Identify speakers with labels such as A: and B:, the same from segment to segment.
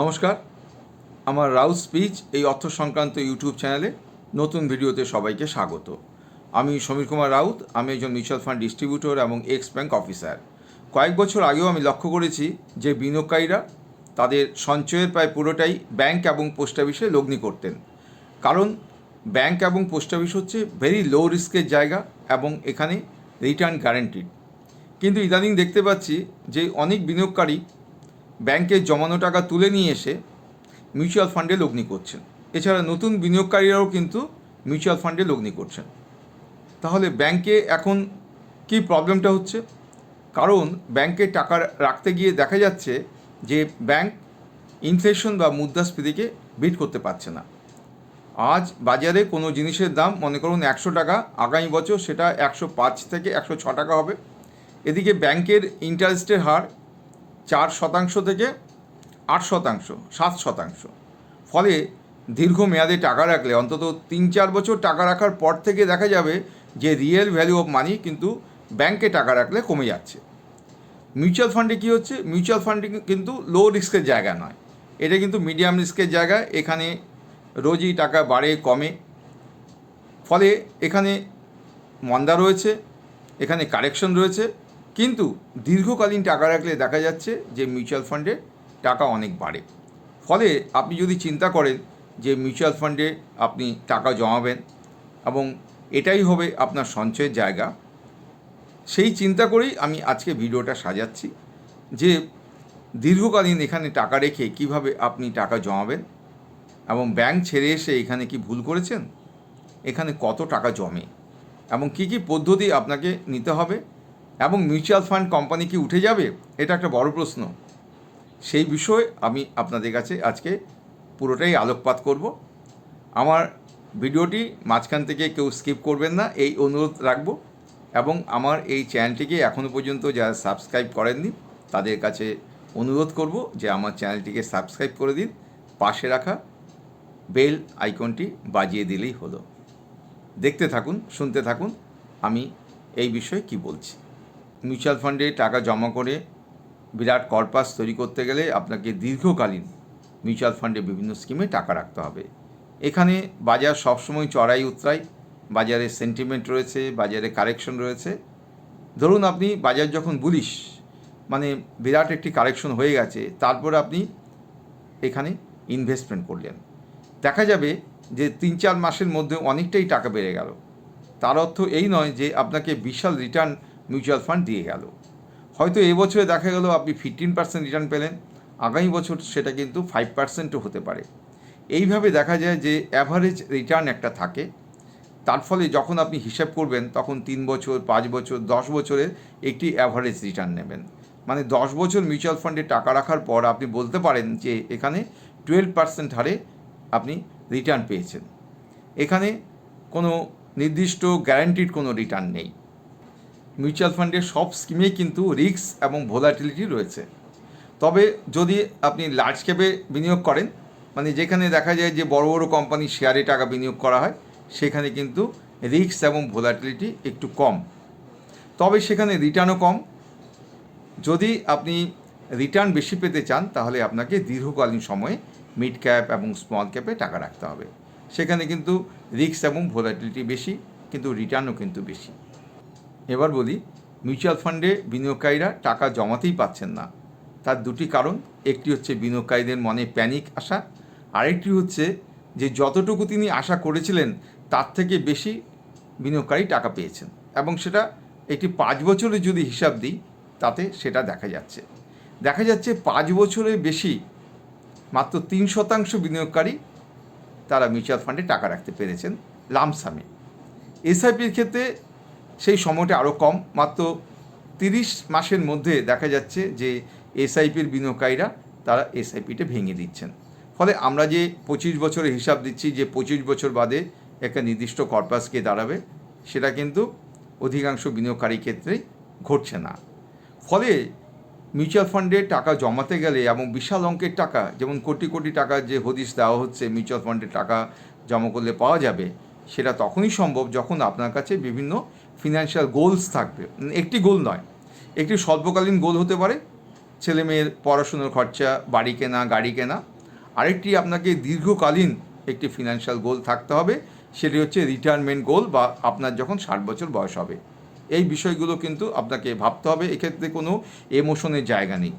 A: নমস্কার। আমার রাউত স্পিচ এই অর্থ সংক্রান্ত ইউটিউব চ্যানেলে নতুন ভিডিওতে সবাইকে স্বাগত। আমি সমীর কুমার রাউত, আমি একজন মিউচুয়াল ফান্ড ডিস্ট্রিবিউটর এবং এক্স ব্যাংক অফিসার। কয়েক বছর আগেও আমি লক্ষ্য করেছি যে বিনিয়োগকারীরা তাদের সঞ্চয়ের প্রায় পুরোটাই ব্যাংক এবং পোস্ট অফিসে লগ্নি করতেন। কারণ ব্যাংক এবং পোস্ট অফিস হচ্ছে ভেরি লো রিস্কের জায়গা এবং এখানে রিটার্ন গ্যারেন্টিড কিন্তু ইদানিং দেখতে পাচ্ছি যে অনেক বিনিয়োগকারী ব্যাংকে জমানো টাকা তুলে নিয়ে এসে মিউচুয়াল ফান্ডে লগ্নি করছেন। এছাড়া নতুন বিনিয়োগকারীরাও কিন্তু মিউচুয়াল ফান্ডে লগ্নি করছেন। তাহলে ব্যাংকে এখন কি প্রবলেমটা হচ্ছে? কারণ ব্যাংকে টাকা রাখতে গিয়ে দেখা যাচ্ছে যে ব্যাংক ইনফ্লেশন বা মুদ্রাস্ফীতিকে বিট করতে পারছে না। আজ বাজারে কোনো জিনিসের দাম, মনে করুন একশো টাকা, আগামী বছর সেটা একশো পাঁচ থেকে একশো ছ টাকা হবে। এদিকে ব্যাংকের ইন্টারেস্টের হার চার শতাংশ থেকে আট শতাংশ, সাত শতাংশ। ফলে দীর্ঘ মেয়াদে টাকা রাখলে, অন্তত তিন চার বছর টাকা রাখার পর থেকে দেখা যাবে যে রিয়েল ভ্যালু অফ মানি কিন্তু ব্যাংকে টাকা রাখলে কমে যাচ্ছে। মিউচুয়াল ফান্ডে কী হচ্ছে? মিউচুয়াল ফান্ডে কিন্তু লো রিস্কের জায়গা নয়। এটা কিন্তু মিডিয়াম রিস্কের জায়গা। এখানে রোজই টাকা বাড়ে, কমে। ফলে এখানে মন্দা রয়েছে, এখানে কারেকশন রয়েছে। কিন্তু দীর্ঘকালীন টাকা রাখলে দেখা যাচ্ছে যে মিউচুয়াল ফান্ডে টাকা অনেক বাড়ে। ফলে আপনি যদি চিন্তা করেন যে মিউচুয়াল ফান্ডে আপনি টাকা জমাবেন এবং এটাই হবে আপনার সঞ্চয়ের জায়গা, সেই চিন্তা করেই আমি আজকে ভিডিওটা সাজাচ্ছি যে দীর্ঘকালীন এখানে টাকা রেখে কীভাবে আপনি টাকা জমাবেন এবং ব্যাংক ছেড়ে এসে এখানে কি ভুল করেছেন? এখানে কত টাকা জমে? এবং কি কি পদ্ধতি আপনাকে নিতে হবে? এবং মিউচুয়াল ফান্ড কোম্পানি কি উঠে যাবে? এটা একটা বড় প্রশ্ন। সেই বিষয়ে আমি আপনাদের কাছে আজকে পুরোটাই আলোকপাত করব। আমার ভিডিওটি মাঝখান থেকে কেউ স্কিপ করবেন না, এই অনুরোধ রাখব এবং আমার এই চ্যানেলটিকে এখনও পর্যন্ত যারা সাবস্ক্রাইব করেননি, তাদের কাছে অনুরোধ করব যে আমার চ্যানেলটিকে সাবস্ক্রাইব করে দিন, পাশে রাখা বেল আইকনটি বাজিয়ে দিলেই হলো। দেখতে থাকুন, শুনতে থাকুন, আমি এই বিষয়ে কি বলছি। মিউচুয়াল ফান্ডে টাকা জমা করে বিরাট কর্পাস তৈরি করতে গেলে আপনাকে দীর্ঘকালীন মিউচুয়াল ফান্ডে বিভিন্ন স্কিমে টাকা রাখতে হবে। এখানে বাজার সবসময় চড়াই উতরাই, বাজারে সেন্টিমেন্ট রয়েছে, বাজারে কারেকশন রয়েছে। ধরুন আপনি বাজার যখন বুলিশ মানে বিরাট একটি কারেকশন হয়ে গেছে, তারপর আপনি এখানে ইনভেস্টমেন্ট করলেন। দেখা যাবে যে তিন চার মাসের মধ্যে অনেকটাই টাকা বেড়ে গেল। তার অর্থ এই নয় যে আপনাকে বিশাল রিটার্ন মিউচুয়াল ফান্ড দিয়ে গেল। হয়তো এবছরে দেখা গেল আপনি ফিফটিন পার্সেন্ট রিটার্ন পেলেন, আগামী বছর সেটা কিন্তু ফাইভ পার্সেন্টও হতে পারে। এইভাবে দেখা যায় যে অ্যাভারেজ রিটার্ন একটা থাকে। তার ফলে যখন আপনি হিসাব করবেন, তখন তিন বছর, পাঁচ বছর, দশ বছরের একটি অ্যাভারেজ রিটার্ন নেবেন। মানে দশ বছর মিউচুয়াল ফান্ডে টাকা রাখার পর আপনি বলতে পারেন যে এখানে টুয়েলভ পার্সেন্ট হারে আপনি রিটার্ন পেয়েছেন। এখানে কোনো নির্দিষ্ট গ্যারান্টিড কোনো রিটার্ন নেই। মিউচুয়াল ফান্ডের সব স্কিমেই কিন্তু রিস্ক এবং ভোলাটিলিটি রয়েছে। তবে যদি আপনি লার্জ ক্যাপে বিনিয়োগ করেন মানে যেখানে দেখা যায় যে বড় বড় কোম্পানির শেয়ারে টাকা বিনিয়োগ করা হয়, সেখানে কিন্তু রিস্ক এবং ভোলাটিলিটি একটু কম। তবে সেখানে রিটার্নও কম। যদি আপনি রিটার্ন বেশি পেতে চান, তাহলে আপনাকে দীর্ঘকালীন সময়ে মিড ক্যাপ এবং স্মল ক্যাপে টাকা রাখতে হবে। সেখানে কিন্তু রিস্ক এবং ভোলাটিলিটি বেশি, কিন্তু রিটার্নও কিন্তু বেশি। এবার বলি মিউচুয়াল ফান্ডে বিনিয়োগকারীরা টাকা জমাতেই পাচ্ছেন না। তার দুটি কারণ, একটি হচ্ছে বিনিয়োগকারীদের মনে প্যানিক আসা, আরেকটি হচ্ছে যে যতটুকু তিনি আশা করেছিলেন, তার থেকে বেশি বিনিয়োগকারী টাকা পেয়েছেন। এবং সেটা একটি পাঁচ বছরে যদি হিসাব দিই, তাতে সেটা দেখা যাচ্ছে। দেখা যাচ্ছে পাঁচ বছরের বেশি মাত্র তিন শতাংশ বিনিয়োগকারী তারা মিউচুয়াল ফান্ডে টাকা রাখতে পেরেছেন, লামসামে। এসআইপির ক্ষেত্রে সেই সময়টা আরও কম। মাত্র তিরিশ মাসের মধ্যে দেখা যাচ্ছে যে এসআইপির বিনিয়োগকারীরা তারা এসআইপিটা ভেঙে দিচ্ছেন। ফলে আমরা যে পঁচিশ বছরের হিসাব দিচ্ছি যে পঁচিশ বছর বাদে একটা নির্দিষ্ট কর্পাসকে দাঁড়াবে, সেটা কিন্তু অধিকাংশ বিনিয়োগকারী ক্ষেত্রেই ঘটছে না। ফলে মিউচুয়াল ফান্ডে টাকা জমাতে গেলে এবং বিশাল অঙ্কের টাকা, যেমন কোটি কোটি টাকা যে হদিস দেওয়া হচ্ছে মিউচুয়াল ফান্ডে টাকা জমা করলে পাওয়া যাবে, সেটা তখনই সম্ভব যখন আপনার কাছে বিভিন্ন ফিনান্সিয়াল গোলস থাকবে। একটি গোল নয়। একটি স্বল্পকালীন গোল হতে পারে। ছেলে মেয়ের পড়াশুনোর খরচা, বাড়ি কেনা, গাড়ি কেনা। আরেকটি আপনাকে দীর্ঘকালীন একটি ফিনান্সিয়াল গোল থাকতে হবে। সেটি হচ্ছে রিটায়ারমেন্ট গোল বা আপনার যখন ষাট বছর বয়স হবে। এই বিষয়গুলো কিন্তু আপনাকে ভাবতে হবে। এক্ষেত্রে কোনো এমোশনের জায়গা নেই।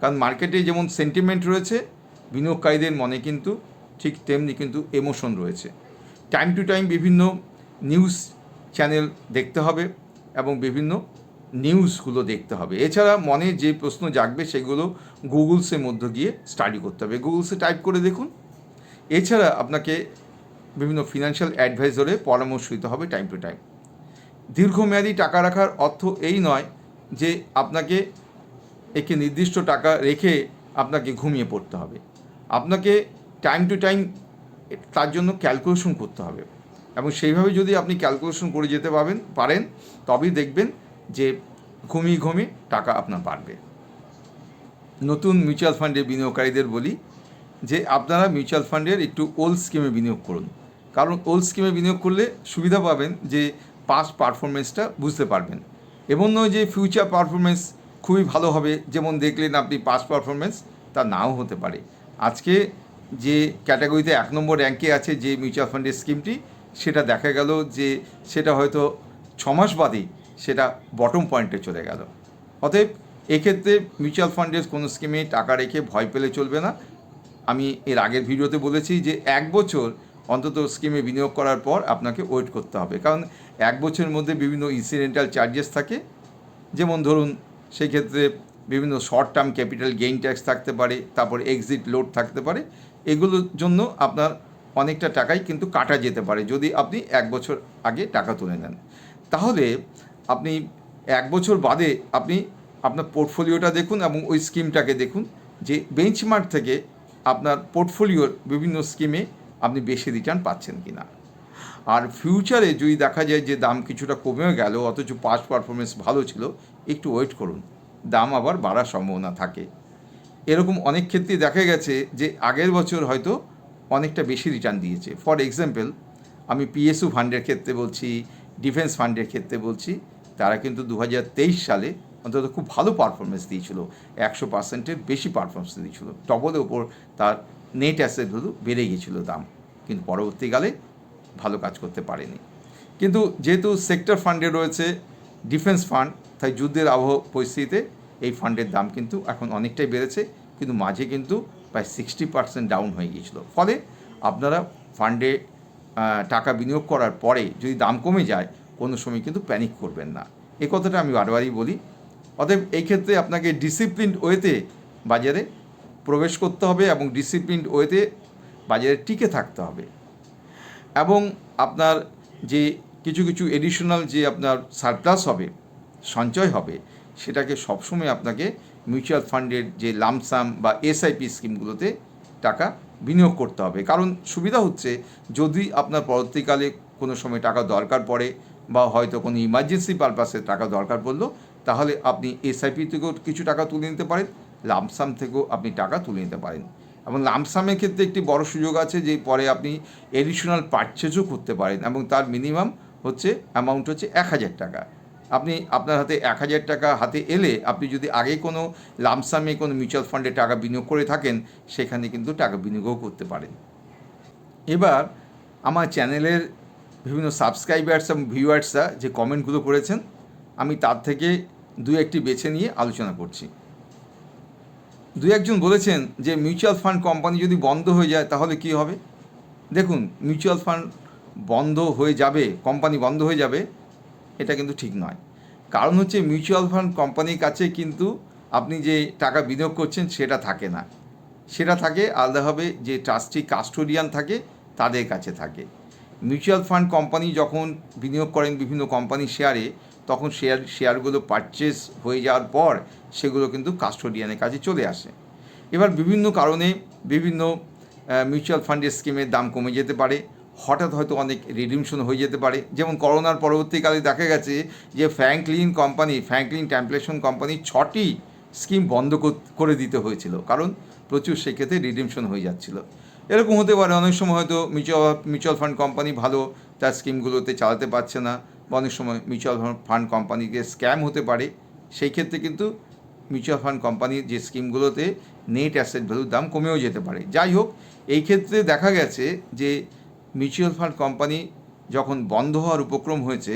A: কারণ মার্কেটে যেমন সেন্টিমেন্ট রয়েছে, বিনিয়োগকারীদের মনে কিন্তু ঠিক তেমনি কিন্তু এমোশন রয়েছে। টাইম টু টাইম বিভিন্ন নিউজ চ্যানেল দেখতে হবে এবং বিভিন্ন নিউজগুলো দেখতে হবে। এছাড়া মনে যে প্রশ্ন জাগবে সেগুলো গুগলসের মধ্য গিয়ে স্টাডি করতে হবে। গুগলসে টাইপ করে দেখুন। এছাড়া আপনাকে বিভিন্ন ফিনান্সিয়াল অ্যাডভাইজরে পরামর্শ দিতে হবে টাইম টু টাইম দীর্ঘমেয়াদী টাকা রাখার অর্থ এই নয় যে আপনাকে একটি নির্দিষ্ট টাকা রেখে আপনাকে ঘুমিয়ে পড়তে হবে। আপনাকে টাইম টু টাইম তার জন্য ক্যালকুলেশন করতে হবে। এবং সেইভাবে যদি আপনি ক্যালকুলেশন করে যেতে পারবেন, পারেন, তবেই দেখবেন যে ঘুমিয়ে ঘুমিয়ে টাকা আপনার বাড়বে। নতুন মিউচুয়াল ফান্ডে বিনিয়োগকারীদের বলি যে, আপনারা মিউচুয়াল ফান্ডের একটু ওল্ড স্কিমে বিনিয়োগ করুন। কারণ ওল্ড স্কিমে বিনিয়োগ করলে সুবিধা পাবেন যে পাস্ট পারফরমেন্সটা বুঝতে পারবেন। এমন নয় যে ফিউচার পারফরমেন্স খুবই ভালো হবে। যেমন দেখলেন আপনি পাস্ট পারফরমেন্স তা নাও হতে পারে। আজকে যে ক্যাটাগরিতে এক নম্বর র্যাঙ্কে আছে যে মিউচুয়াল ফান্ডের স্কিমটি সেটা দেখা গেল যে সেটা হয়তো ছমাস মাস বাদেই সেটা বটম পয়েন্টে চলে গেল। অতএব এক্ষেত্রে মিউচুয়াল ফান্ডের কোনো স্কিমে টাকা রেখে ভয় পেলে চলবে না। আমি এর আগের ভিডিওতে বলেছি যে এক বছর অন্তত স্কিমে বিনিয়োগ করার পর আপনাকে ওয়েট করতে হবে। কারণ এক বছরের মধ্যে বিভিন্ন ইনসিডেন্টাল চার্জেস থাকে। যেমন ধরুন সেই ক্ষেত্রে বিভিন্ন short term capital gain tax থাকতে পারে, তারপর এক্সিট লোড থাকতে পারে। এগুলোর জন্য আপনার অনেকটা টাকাই কিন্তু কাটা যেতে পারে যদি আপনি এক বছর আগে টাকা তুলে নেন। তাহলে আপনি এক বছর বাদে আপনি আপনার পোর্টফোলিওটা দেখুন এবং ওই স্কিমটাকে দেখুন যে বেঞ্চমার্ক থেকে আপনার পোর্টফোলিওর বিভিন্ন স্কিমে আপনি বেশি রিটার্ন পাচ্ছেন কি না আর ফিউচারে যদি দেখা যায় যে দাম কিছুটা কমেও গেল, অথচ পাস্ট পারফরমেন্স ভালো ছিল, একটু ওয়েট করুন। দাম আবার বাড়ার সম্ভাবনা থাকে। এরকম অনেক ক্ষেত্রেই দেখা গেছে যে আগের বছর হয়তো অনেকটা বেশি রিটার্ন দিয়েছে। ফর এক্সাম্পল আমি পিএসইউ ফান্ডের ক্ষেত্রে বলছি ডিফেন্স ফান্ডের ক্ষেত্রে বলছি, তারা কিন্তু দু হাজার তেইশ সালে অন্তত খুব ভালো পারফরমেন্স দিয়েছিল। একশো পার্সেন্টের বেশি পারফরমেন্স দিয়েছিল। টপলের ওপর তার নেট অ্যাসেটগুলো বেড়ে গিয়েছিল দাম। কিন্তু পরবর্তীকালে ভালো কাজ করতে পারেনি। কিন্তু যেহেতু সেক্টর ফান্ডে রয়েছে ডিফেন্স ফান্ড তাই যুদ্ধের আবহ পরিস্থিতিতে এই ফান্ডের দাম কিন্তু এখন অনেকটাই বেড়েছে। কিন্তু মাঝে কিন্তু প্রায় সিক্সটি পার্সেন্ট ডাউন হয়ে গিয়েছিল। ফলে আপনারা ফান্ডে টাকা বিনিয়োগ করার পরে যদি দাম কমে যায়, কোনো সময় কিন্তু প্যানিক করবেন না। এ কথাটা আমি বারবারই বলি। অতএব এই ক্ষেত্রে আপনাকে ডিসিপ্লিনড ওয়েতে বাজারে প্রবেশ করতে হবে এবং ডিসিপ্লিনড ওয়েতে বাজারে টিকে থাকতে হবে। এবং আপনার যে কিছু কিছু এডিশনাল যে আপনার সারপ্লাস হবে, সঞ্চয় হবে, সেটাকে সবসময় আপনাকে মিউচুয়াল ফান্ডের যে লামসাম বা এসআইপি স্কিমগুলোতে টাকা বিনিয়োগ করতে হবে। কারণ সুবিধা হচ্ছে যদি আপনার পরবর্তীকালে কোনো সময় টাকা দরকার পড়ে বা হয়তো কোনো ইমার্জেন্সি পারপাসে টাকা দরকার পড়ল, তাহলে আপনি এসআইপি থেকেও কিছু টাকা তুলে নিতে পারেন লামসাম থেকেও আপনি টাকা তুলে নিতে পারেন। এবং লামসামের ক্ষেত্রে একটি বড় সুযোগ আছে যে পরে আপনি এডিশনাল পারচেজও করতে পারেন এবং তার মিনিমাম হচ্ছে অ্যামাউন্ট হচ্ছে এক হাজার টাকা। আপনি আপনার হাতে এক হাজার টাকা হাতে এলে আপনি যদি আগে কোনো লামসামে কোনো মিউচুয়াল ফান্ডে টাকা বিনিয়োগ করে থাকেন, সেখানে কিন্তু টাকা বিনিয়োগও করতে পারেন। এবার আমার চ্যানেলের বিভিন্ন সাবস্ক্রাইবার্স এবং ভিউয়ার্সরা যে কমেন্টগুলো করেছেন, আমি তার থেকে দু একটি বেছে নিয়ে আলোচনা করছি। দু একজন বলেছেন যে মিউচুয়াল ফান্ড কোম্পানি যদি বন্ধ হয়ে যায়, তাহলে কি হবে? দেখুন, মিউচুয়াল ফান্ড বন্ধ হয়ে যাবে, কোম্পানি বন্ধ হয়ে যাবে এটা কিন্তু ঠিক নয়। কারণ হচ্ছে মিউচুয়াল ফান্ড কোম্পানির কাছে কিন্তু আপনি যে টাকা বিনিয়োগ করছেন সেটা থাকে না। সেটা থাকে, আলাদাভাবে যে ট্রাস্টি কাস্টোডিয়ান থাকে, তাদের কাছে থাকে। মিউচুয়াল ফান্ড কোম্পানি যখন বিনিয়োগ করেন বিভিন্ন কোম্পানি শেয়ারে তখন শেয়ার শেয়ারগুলো পারচেস হয়ে যাওয়ার পর সেগুলো কিন্তু কাস্টোডিয়ানের কাছে চলে আসে। এবার বিভিন্ন কারণে বিভিন্ন মিউচুয়াল ফান্ডের স্কিমের দাম কমে যেতে পারে। হঠাৎ হয়তো অনেক রিডিমশন হয়ে যেতে পারে। যেমন করোনার পরবর্তীকালে দেখা গেছে যে Franklin company, Franklin Templeton company ছটি স্কিম বন্ধ করে দিতে হয়েছিল। কারণ প্রচুর সেক্ষেত্রে রিডিমশন হয়ে যাচ্ছিল। এরকম হতে পারে, অনেক সময় হয়তো মিউচুয়াল মিউচুয়াল ফান্ড কোম্পানি ভালো, তার স্কিমগুলোতে চালাতে পারছে না বা অনেক সময় মিউচুয়াল ফান্ড কোম্পানিকে স্ক্যাম হতে পারে। সেই ক্ষেত্রে কিন্তু মিউচুয়াল ফান্ড কোম্পানির যে স্কিমগুলোতে নেট অ্যাসেট ভ্যালুর দাম কমেও যেতে পারে। যাই হোক, এই ক্ষেত্রে দেখা গেছে যে মিউচুয়াল ফান্ড কোম্পানি যখন বন্ধ হওয়ার উপক্রম হয়েছে,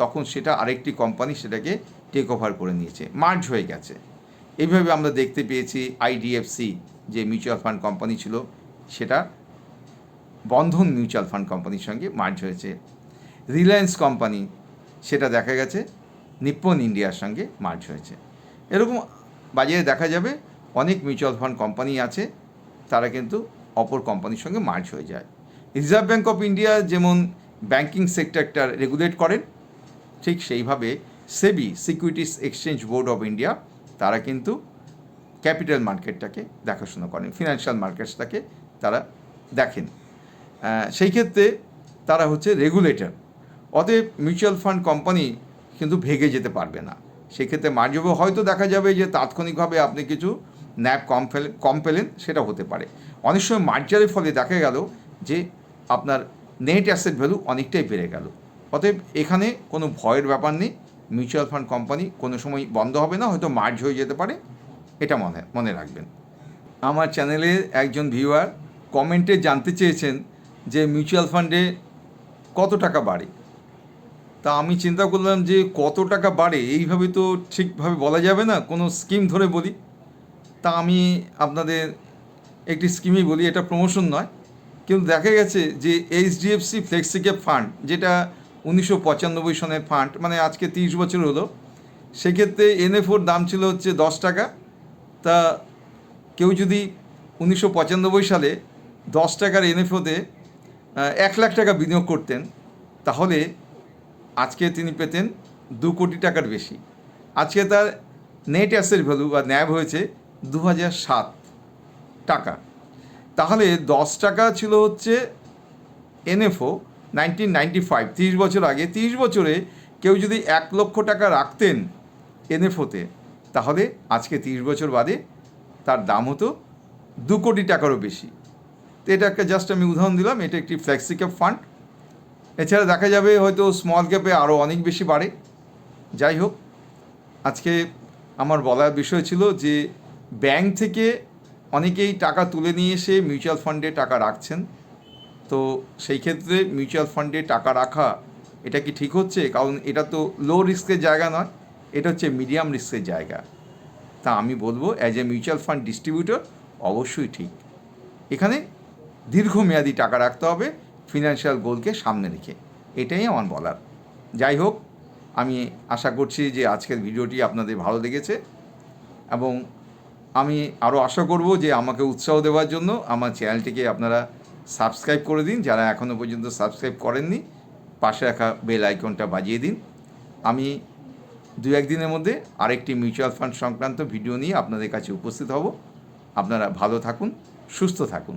A: তখন সেটা আরেকটি কোম্পানি সেটাকে টেক ওভার করে নিয়েছে মার্জ হয়ে গেছে। এইভাবে আমরা দেখতে পেয়েছি আইডিএফসি যে মিউচুয়াল ফান্ড কোম্পানি ছিল, সেটা বন্ধন মিউচুয়াল ফান্ড কোম্পানির সঙ্গে মার্জ হয়েছে। রিলায়েন্স কোম্পানি, সেটা দেখা গেছে, নিপ্পন ইন্ডিয়ার সঙ্গে মার্জ হয়েছে। এরকম বাজারে দেখা যাবে, অনেক মিউচুয়াল ফান্ড কোম্পানি আছে, তারা কিন্তু অপর কোম্পানির সঙ্গে মার্জ হয়ে যায়। রিজার্ভ ব্যাঙ্ক অফ ইন্ডিয়া যেমন ব্যাংকিং সেক্টরটা রেগুলেট করেন, ঠিক সেইভাবে SEBI securities exchange board of India তারা কিন্তু ক্যাপিটাল মার্কেটটাকে দেখাশোনা করেন ফিনান্সিয়াল মার্কেটসটাকে তারা দেখেন। সেই ক্ষেত্রে তারা হচ্ছে রেগুলেটর অতএব মিউচুয়াল ফান্ড কোম্পানি কিন্তু ভেগে যেতে পারবে না। সেক্ষেত্রে মার্জবে হয়তো দেখা যাবে যে তাৎক্ষণিকভাবে আপনি কিছু ন্যাপ কম ফেলেন কম পেলেন, সেটা হতে পারে। অনেক সময় মার্জারের ফলে দেখা গেল যে আপনার নেট অ্যাসেট ভ্যালু অনেকটাই বেড়ে গেল। অতএব এখানে কোনো ভয়ের ব্যাপার নেই মিউচুয়াল ফান্ড কোম্পানি কোনো সময় বন্ধ হবে না, হয়তো মার্জ হয়ে যেতে পারে, এটা মনে মনে রাখবেন। আমার চ্যানেলে একজন ভিউয়ার কমেন্টে জানতে চেয়েছেন যে মিউচুয়াল ফান্ডে কত টাকা বাড়ে। তা আমি চিন্তা করলাম যে কত টাকা বাড়ে, এইভাবে তো ঠিকভাবে বলা যাবে না, কোনো স্কিম ধরে বলি। তা আমি আপনাদের একটি স্কিমই বলি, এটা প্রমোশন নয়। কিন্তু দেখা গেছে যে এইচডিএফসি ফ্লেক্সিক্যাপ ফান্ড, যেটা উনিশশো পঁচানব্বই সনের ফান্ড মানে আজকে তিরিশ বছর হলো, সেক্ষেত্রে এনএফওর দাম ছিল হচ্ছে দশ টাকা। তা কেউ যদি উনিশশো পঁচানব্বই সালে দশ টাকার এনএফওতে এক লাখ টাকা বিনিয়োগ করতেন, তাহলে আজকে তিনি পেতেন দু কোটি টাকার বেশি। আজকে তার নেট অ্যাসেট ভ্যালু বা ন্যাব হয়েছে দু হাজার সাত টাকা। তাহলে দশ টাকা ছিল হচ্ছে এনএফও নাইনটিন নাইনটি ফাইভ তিরিশ বছর আগে। তিরিশ বছরে কেউ যদি এক লক্ষ টাকা রাখতেন এনএফওতে তাহলে আজকে তিরিশ বছর বাদে তার দাম হতো দু কোটি টাকারও বেশি। তো এটা একটা জাস্ট আমি উদাহরণ দিলাম, এটা একটি ফ্লেক্সি ক্যাপ ফান্ড। এছাড়া দেখা যাবে হয়তো স্মল ক্যাপে আরও অনেক বেশি বাড়ে। যাই হোক, আজকে আমার বলার বিষয় ছিল যে, ব্যাংক থেকে অনেকেই টাকা তুলে নিয়ে এসে মিউচুয়াল ফান্ডে টাকা রাখছেন। তো সেই ক্ষেত্রে মিউচুয়াল ফান্ডে টাকা রাখা, এটা কি ঠিক হচ্ছে? কারণ এটা তো লো রিস্কের জায়গা নয়, এটা হচ্ছে মিডিয়াম রিস্কের জায়গা। তা আমি বলব as a mutual fund distributor অবশ্যই ঠিক। এখানে দীর্ঘমেয়াদী টাকা রাখতে হবে ফিনান্সিয়াল গোলকে সামনে রেখে। এটাই আমার বলার। যাই হোক, আমি আশা করছি যে আজকের ভিডিওটি আপনাদের ভালো লেগেছে এবং আমি আরও আশা করব যে আমাকে উৎসাহ দেওয়ার জন্য আমার চ্যানেলটিকে আপনারা সাবস্ক্রাইব করে দিন। যারা এখনও পর্যন্ত সাবস্ক্রাইব করেননি, পাশে রাখা বেল আইকনটা বাজিয়ে দিন। আমি দু একদিনের মধ্যে আরেকটি মিউচুয়াল ফান্ড সংক্রান্ত ভিডিও নিয়ে আপনাদের কাছে উপস্থিত হব। আপনারা ভালো থাকুন, সুস্থ থাকুন।